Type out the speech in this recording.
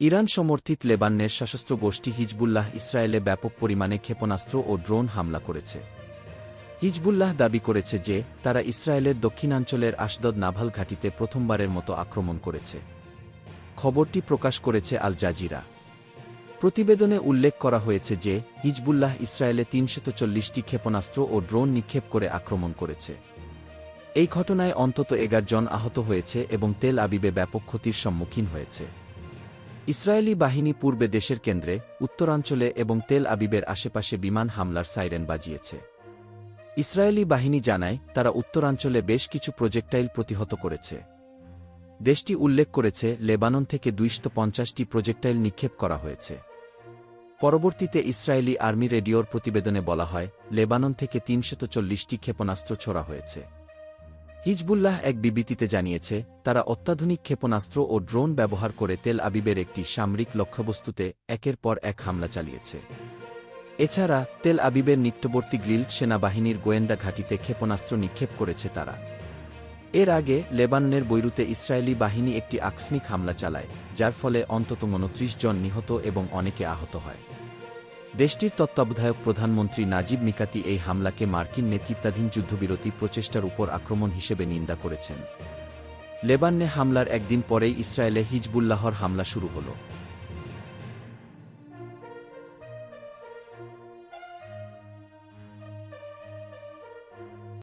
Iran সমর্থিত লেবাননের সশস্ত্র গোষ্ঠী হিজবুল্লাহ ইসরায়েলে ব্যাপক পরিমাণে ক্ষেপণাস্ত্র ও ড্রোন হামলা করেছে। হিজবুল্লাহ দাবি করেছে যে, তারা ইসরায়েলের দক্ষিণাঞ্চলের আশদদ নাভাল ঘাঁটিতে প্রথমবারের মতো আক্রমণ করেছে। খবরটি প্রকাশ করেছে আল জাজিরা। প্রতিবেদনে উল্লেখ করা হয়েছে যে, হিজবুল্লাহ ইসরায়েলে তিনশত চল্লিশটি ক্ষেপণাস্ত্র ও ড্রোন নিক্ষেপ করে আক্রমণ করেছে। এই ঘটনায় অন্তত এগার জন আহত হয়েছে এবং তেল আবিবে ব্যাপক ক্ষতির সম্মুখীন হয়েছে। ইসরায়েলি বাহিনী পূর্বে দেশের কেন্দ্রে, উত্তরাঞ্চলে এবং তেল আবিবের আশেপাশে বিমান হামলার সাইরেন বাজিয়েছে। ইসরায়েলি বাহিনী জানায়, তারা উত্তরাঞ্চলে বেশ কিছু প্রজেক্টাইল প্রতিহত করেছে। দেশটি উল্লেখ করেছে, লেবানন থেকে দুইশত পঞ্চাশটি প্রজেক্টাইল নিক্ষেপ করা হয়েছে। পরবর্তীতে ইসরায়েলি আর্মি রেডিওর প্রতিবেদনে বলা হয়, লেবানন থেকে তিনশত চল্লিশটি ক্ষেপণাস্ত্র ছোড়া হয়েছে। হিজবুল্লাহ এক বিবৃতিতে জানিয়েছে, তারা অত্যাধুনিক ক্ষেপণাস্ত্র ও ড্রোন ব্যবহার করে তেল আবিবের একটি সামরিক লক্ষ্যবস্তুতে একের পর এক হামলা চালিয়েছে। এছাড়া, তেল আবিবের নিকটবর্তী গ্রিল সেনাবাহিনীর গোয়েন্দা ঘাঁটিতে ক্ষেপণাস্ত্র নিক্ষেপ করেছে তারা। এর আগে, লেবাননের বৈরুতে ইসরায়েলি বাহিনী একটি আকস্মিক হামলা চালায়, যার ফলে অন্তত উনত্রিশ জন নিহত এবং অনেকে আহত হয়। দেশটির তত্ত্বাবধায়ক প্রধানমন্ত্রী নাজিব মিকাতি এই হামলাকে মার্কিন নেতৃত্বাধীন যুদ্ধবিরতি প্রচেষ্টার উপর আক্রমণ হিসেবে নিন্দা করেছেন। লেবাননে হামলার একদিন পরেই ইসরায়েলে হিজবুল্লাহর হামলা শুরু হল।